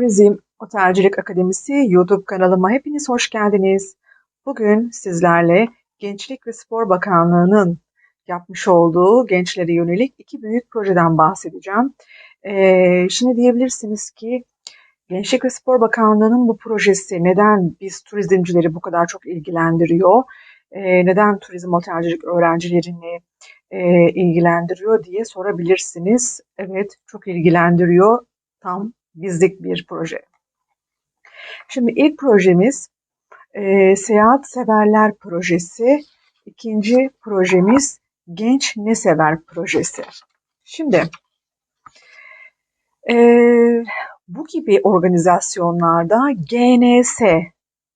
Turizm Otelcilik Akademisi YouTube kanalıma hepiniz hoş geldiniz. Bugün sizlerle Gençlik ve Spor Bakanlığı'nın yapmış olduğu gençlere yönelik iki büyük projeden bahsedeceğim. Ee, şimdi diyebilirsiniz ki Gençlik ve Spor Bakanlığı'nın bu projesi neden biz turizmcileri bu kadar çok ilgilendiriyor? Ee, neden turizm otelcilik öğrencilerini e, ilgilendiriyor diye sorabilirsiniz. Evet çok ilgilendiriyor. Tam bizlik bir proje. Şimdi ilk projemiz e, Seyahat Severler Projesi. İkinci projemiz Genç Ne Sever Projesi. Şimdi e, bu gibi organizasyonlarda GNS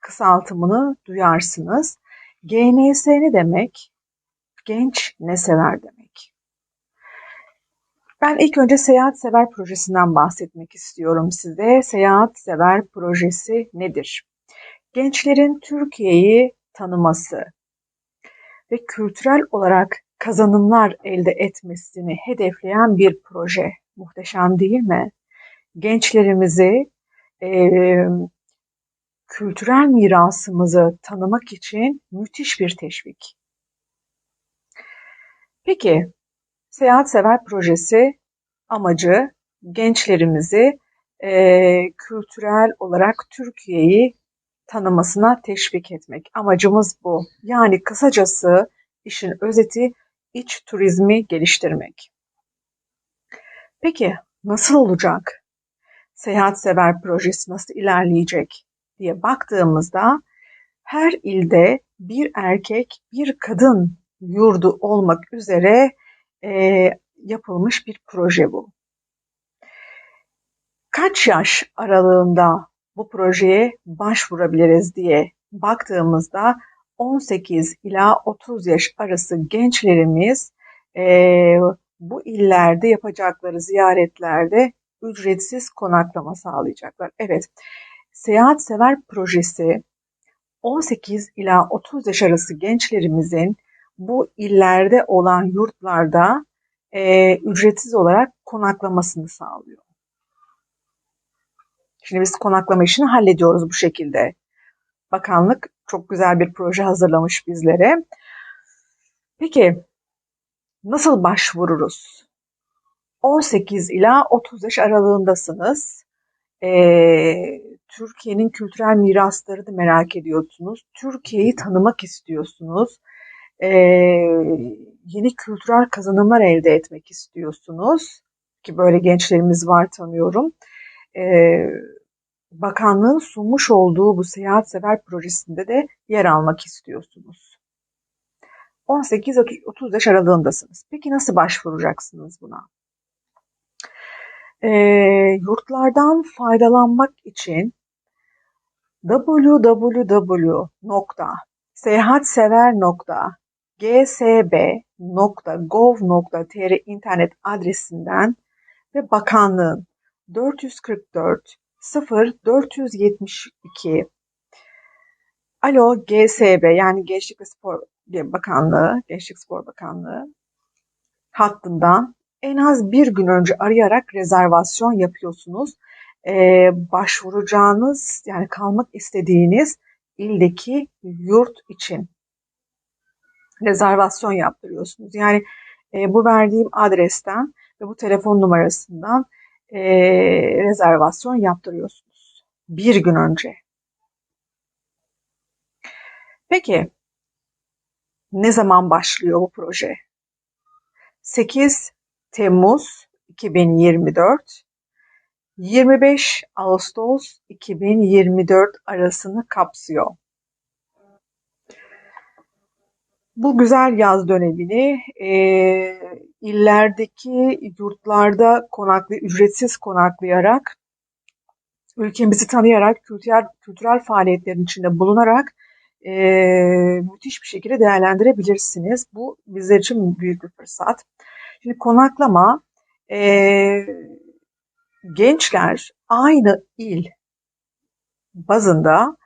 kısaltımını duyarsınız. GNS ne demek? Genç ne sever demek. Ben ilk önce Seyahat Sever Projesi'nden bahsetmek istiyorum size. Seyahat Sever Projesi nedir? Gençlerin Türkiye'yi tanıması ve kültürel olarak kazanımlar elde etmesini hedefleyen bir proje. Muhteşem değil mi? Gençlerimizi e, kültürel mirasımızı tanımak için müthiş bir teşvik. Peki, Seyahat Sever Projesi amacı gençlerimizi e, kültürel olarak Türkiye'yi tanımasına teşvik etmek. Amacımız bu. Yani kısacası işin özeti iç turizmi geliştirmek. Peki nasıl olacak? Seyahat Sever projesi nasıl ilerleyecek diye baktığımızda her ilde bir erkek, bir kadın yurdu olmak üzere e, yapılmış bir proje bu. Kaç yaş aralığında bu projeye başvurabiliriz diye baktığımızda 18 ila 30 yaş arası gençlerimiz e, bu illerde yapacakları ziyaretlerde ücretsiz konaklama sağlayacaklar. Evet, Seyahat Sever projesi 18 ila 30 yaş arası gençlerimizin bu illerde olan yurtlarda e, ücretsiz olarak konaklamasını sağlıyor. Şimdi biz konaklama işini hallediyoruz bu şekilde. Bakanlık çok güzel bir proje hazırlamış bizlere. Peki nasıl başvururuz? 18 ila 30 yaş aralığındasınız. Ee, Türkiye'nin kültürel miraslarını merak ediyorsunuz. Türkiye'yi tanımak istiyorsunuz e, yeni kültürel kazanımlar elde etmek istiyorsunuz ki böyle gençlerimiz var tanıyorum. E, bakanlığın sunmuş olduğu bu seyahat sever projesinde de yer almak istiyorsunuz. 18-30 yaş aralığındasınız. Peki nasıl başvuracaksınız buna? E, yurtlardan faydalanmak için www.seyahatsever.com gsb.gov.tr internet adresinden ve bakanlığın 444 0 472 Alo GSB yani Gençlik ve Spor Bakanlığı, Gençlik Spor Bakanlığı hattından en az bir gün önce arayarak rezervasyon yapıyorsunuz. Ee, başvuracağınız yani kalmak istediğiniz ildeki yurt için rezervasyon yaptırıyorsunuz. Yani e, bu verdiğim adresten ve bu telefon numarasından e, rezervasyon yaptırıyorsunuz. Bir gün önce. Peki ne zaman başlıyor bu proje? 8 Temmuz 2024 25 Ağustos 2024 arasını kapsıyor. Bu güzel yaz dönemini e, illerdeki yurtlarda konaklı, ücretsiz konaklayarak, ülkemizi tanıyarak, kültürel, kültürel faaliyetlerin içinde bulunarak e, müthiş bir şekilde değerlendirebilirsiniz. Bu bizler için büyük bir fırsat. Şimdi konaklama, e, gençler aynı il bazında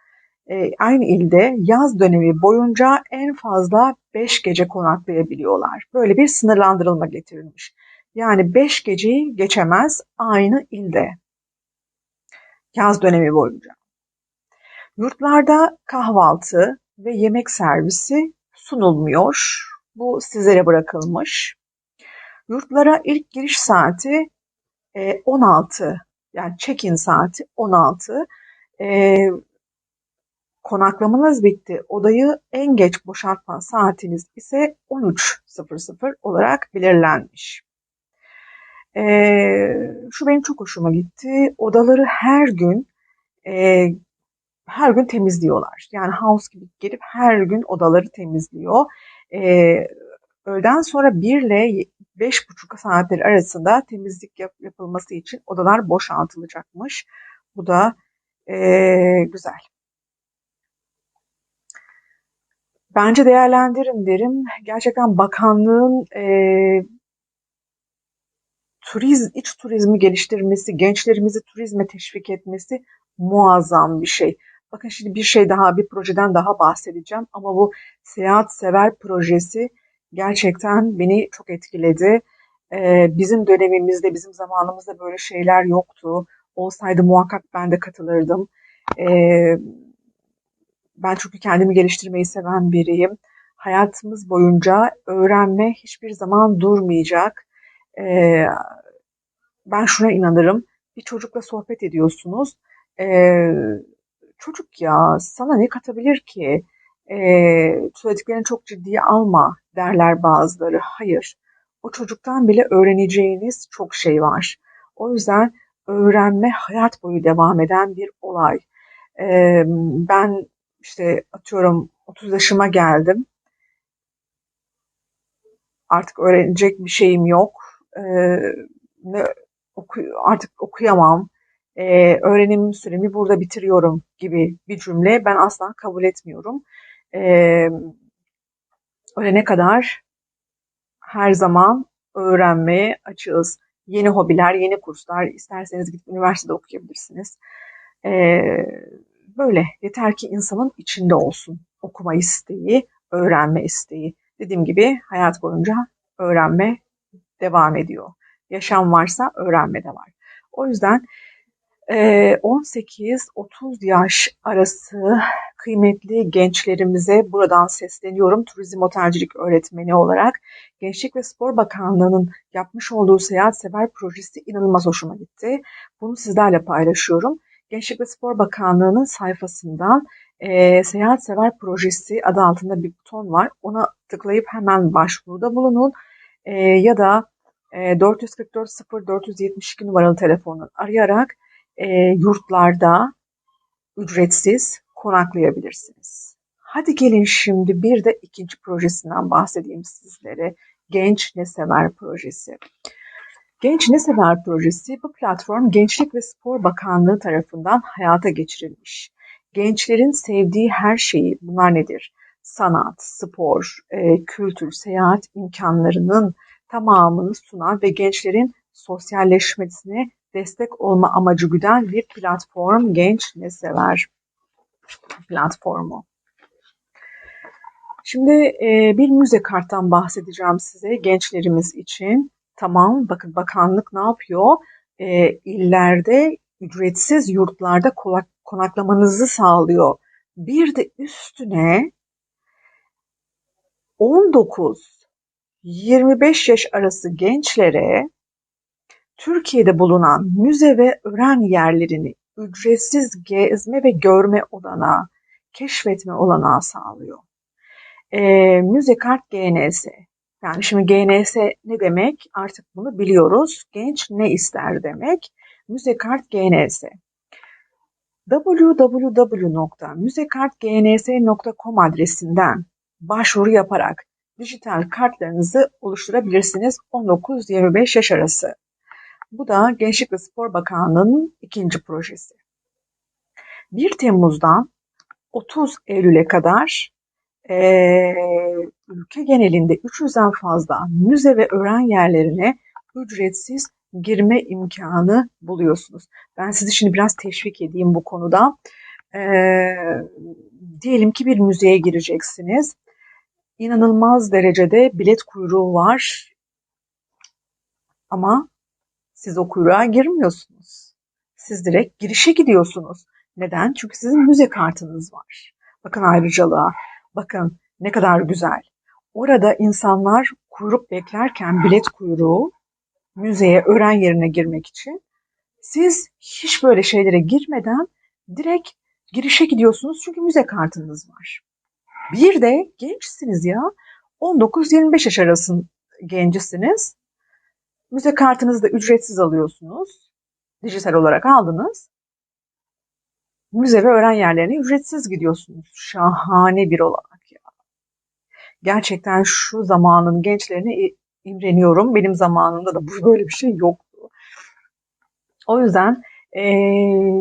e, aynı ilde yaz dönemi boyunca en fazla 5 gece konaklayabiliyorlar. Böyle bir sınırlandırılma getirilmiş. Yani 5 geceyi geçemez aynı ilde. yaz dönemi boyunca. Yurtlarda kahvaltı ve yemek servisi sunulmuyor. Bu sizlere bırakılmış. Yurtlara ilk giriş saati 16 e, yani check-in saati 16. Konaklamanız bitti. Odayı en geç boşaltma saatiniz ise 13.00 olarak belirlenmiş. E, şu benim çok hoşuma gitti. Odaları her gün e, her gün temizliyorlar. Yani house gibi gelip her gün odaları temizliyor. E, öğleden sonra 1 ile 5,5 saatler arasında temizlik yap, yapılması için odalar boşaltılacakmış. Bu da e, güzel. Bence değerlendirin derim. Gerçekten bakanlığın e, turiz, iç turizmi geliştirmesi, gençlerimizi turizme teşvik etmesi muazzam bir şey. Bakın şimdi bir şey daha, bir projeden daha bahsedeceğim ama bu seyahat sever projesi gerçekten beni çok etkiledi. Ee, bizim dönemimizde, bizim zamanımızda böyle şeyler yoktu. Olsaydı muhakkak ben de katılırdım. Ee, ben çünkü kendimi geliştirmeyi seven biriyim. Hayatımız boyunca öğrenme hiçbir zaman durmayacak. Ee, ben şuna inanırım. Bir çocukla sohbet ediyorsunuz. Ee, çocuk ya sana ne katabilir ki? Ee, söylediklerini çok ciddiye alma derler bazıları. Hayır. O çocuktan bile öğreneceğiniz çok şey var. O yüzden öğrenme hayat boyu devam eden bir olay. Ee, ben işte atıyorum 30 yaşıma geldim. Artık öğrenecek bir şeyim yok. Ee, ne, oku, artık okuyamam. Ee, öğrenim süremi burada bitiriyorum gibi bir cümle ben asla kabul etmiyorum. Ee, ölene kadar her zaman öğrenmeye açığız. Yeni hobiler, yeni kurslar, isterseniz gidip üniversitede okuyabilirsiniz. Ee, böyle yeter ki insanın içinde olsun okuma isteği, öğrenme isteği. Dediğim gibi hayat boyunca öğrenme devam ediyor. Yaşam varsa öğrenme de var. O yüzden 18-30 yaş arası kıymetli gençlerimize buradan sesleniyorum. Turizm otelcilik öğretmeni olarak Gençlik ve Spor Bakanlığı'nın yapmış olduğu Seyahat Sever projesi inanılmaz hoşuma gitti. Bunu sizlerle paylaşıyorum. Gençlik ve Spor Bakanlığı'nın sayfasından e, Seyahat Sever projesi adı altında bir buton var. Ona tıklayıp hemen başvuruda bulunun. E, ya da e, 444 0472 numaralı telefonla arayarak e, yurtlarda ücretsiz konaklayabilirsiniz. Hadi gelin şimdi bir de ikinci projesinden bahsedeyim sizlere. Genç Ne Sever projesi. Genç Ne Sever projesi bu platform Gençlik ve Spor Bakanlığı tarafından hayata geçirilmiş. Gençlerin sevdiği her şeyi, bunlar nedir? Sanat, spor, e, kültür, seyahat imkanlarının tamamını sunan ve gençlerin sosyalleşmesine destek olma amacı güden bir platform Genç Ne Sever platformu. Şimdi e, bir müze karttan bahsedeceğim size gençlerimiz için. Tamam bakın bakanlık ne yapıyor? E, illerde ücretsiz yurtlarda konaklamanızı sağlıyor. Bir de üstüne 19-25 yaş arası gençlere Türkiye'de bulunan müze ve öğren yerlerini ücretsiz gezme ve görme olanağı, keşfetme olanağı sağlıyor. E, müze kart GNS. Yani şimdi GNS ne demek? Artık bunu biliyoruz. Genç ne ister demek? Müze kart GNS www.müzekartgns.com adresinden başvuru yaparak dijital kartlarınızı oluşturabilirsiniz 19-25 yaş arası. Bu da Gençlik ve Spor Bakanlığı'nın ikinci projesi. 1 Temmuz'dan 30 Eylül'e kadar e, ülke genelinde 300'den fazla müze ve öğren yerlerine ücretsiz girme imkanı buluyorsunuz. Ben sizi şimdi biraz teşvik edeyim bu konuda. E, diyelim ki bir müzeye gireceksiniz. İnanılmaz derecede bilet kuyruğu var. Ama siz o kuyruğa girmiyorsunuz. Siz direkt girişe gidiyorsunuz. Neden? Çünkü sizin müze kartınız var. Bakın ayrıcalığa. Bakın ne kadar güzel. Orada insanlar kuyruk beklerken bilet kuyruğu müzeye, öğren yerine girmek için siz hiç böyle şeylere girmeden direkt girişe gidiyorsunuz çünkü müze kartınız var. Bir de gençsiniz ya. 19-25 yaş arası gencisiniz. Müze kartınızı da ücretsiz alıyorsunuz. Dijital olarak aldınız. Müze ve öğren yerlerine ücretsiz gidiyorsunuz. Şahane bir olanak ya. Gerçekten şu zamanın gençlerine imreniyorum. Benim zamanımda da böyle bir şey yoktu. O yüzden e,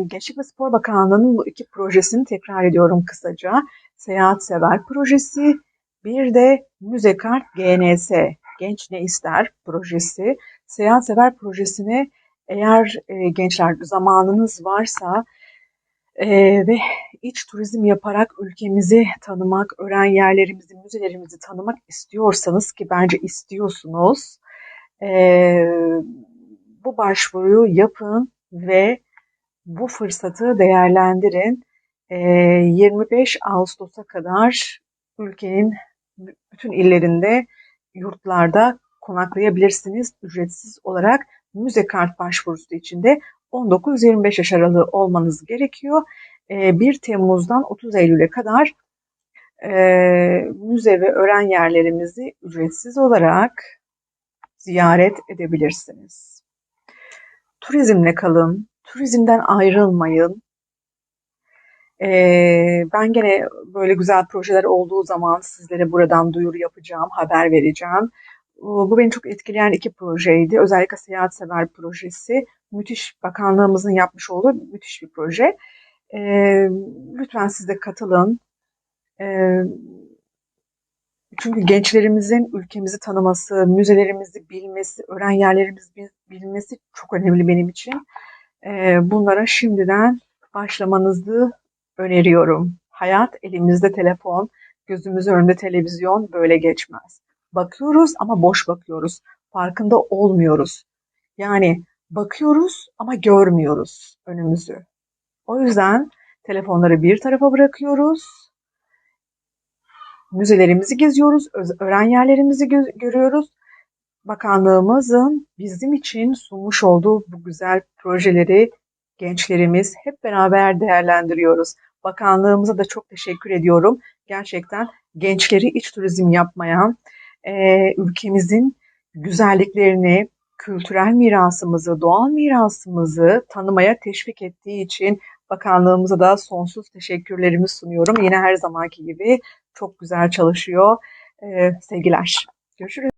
Gençlik ve Spor Bakanlığı'nın bu iki projesini tekrar ediyorum kısaca. Seyahat Sever projesi, bir de Müze Kart GNS, Genç Ne İster projesi. Seyahat Sever projesini eğer e, gençler zamanınız varsa e, ve iç turizm yaparak ülkemizi tanımak, öğren yerlerimizi, müzelerimizi tanımak istiyorsanız ki bence istiyorsunuz, e, bu başvuruyu yapın ve bu fırsatı değerlendirin. E, 25 Ağustos'a kadar ülkenin bütün illerinde, yurtlarda konaklayabilirsiniz ücretsiz olarak. Müze kart başvurusu için de 19-25 yaş aralığı olmanız gerekiyor. 1 Temmuz'dan 30 Eylül'e kadar e, müze ve öğren yerlerimizi ücretsiz olarak ziyaret edebilirsiniz. Turizmle kalın, turizmden ayrılmayın. Ee, ben gene böyle güzel projeler olduğu zaman sizlere buradan duyuru yapacağım, haber vereceğim. Bu beni çok etkileyen iki projeydi. Özellikle Seyahat Sever projesi. Müthiş, bakanlığımızın yapmış olduğu müthiş bir proje. Ee, lütfen siz de katılın. Ee, çünkü gençlerimizin ülkemizi tanıması, müzelerimizi bilmesi, öğren yerlerimizi bilmesi çok önemli benim için. Ee, bunlara şimdiden başlamanızı öneriyorum. Hayat elimizde telefon, gözümüz önünde televizyon böyle geçmez. Bakıyoruz ama boş bakıyoruz. Farkında olmuyoruz. Yani bakıyoruz ama görmüyoruz önümüzü. O yüzden telefonları bir tarafa bırakıyoruz. Müzelerimizi geziyoruz, öğren yerlerimizi görüyoruz. Bakanlığımızın bizim için sunmuş olduğu bu güzel projeleri gençlerimiz hep beraber değerlendiriyoruz. Bakanlığımıza da çok teşekkür ediyorum. Gerçekten gençleri iç turizm yapmayan, e, ülkemizin güzelliklerini, kültürel mirasımızı, doğal mirasımızı tanımaya teşvik ettiği için bakanlığımıza da sonsuz teşekkürlerimi sunuyorum. Yine her zamanki gibi çok güzel çalışıyor. Ee, sevgiler. Görüşürüz.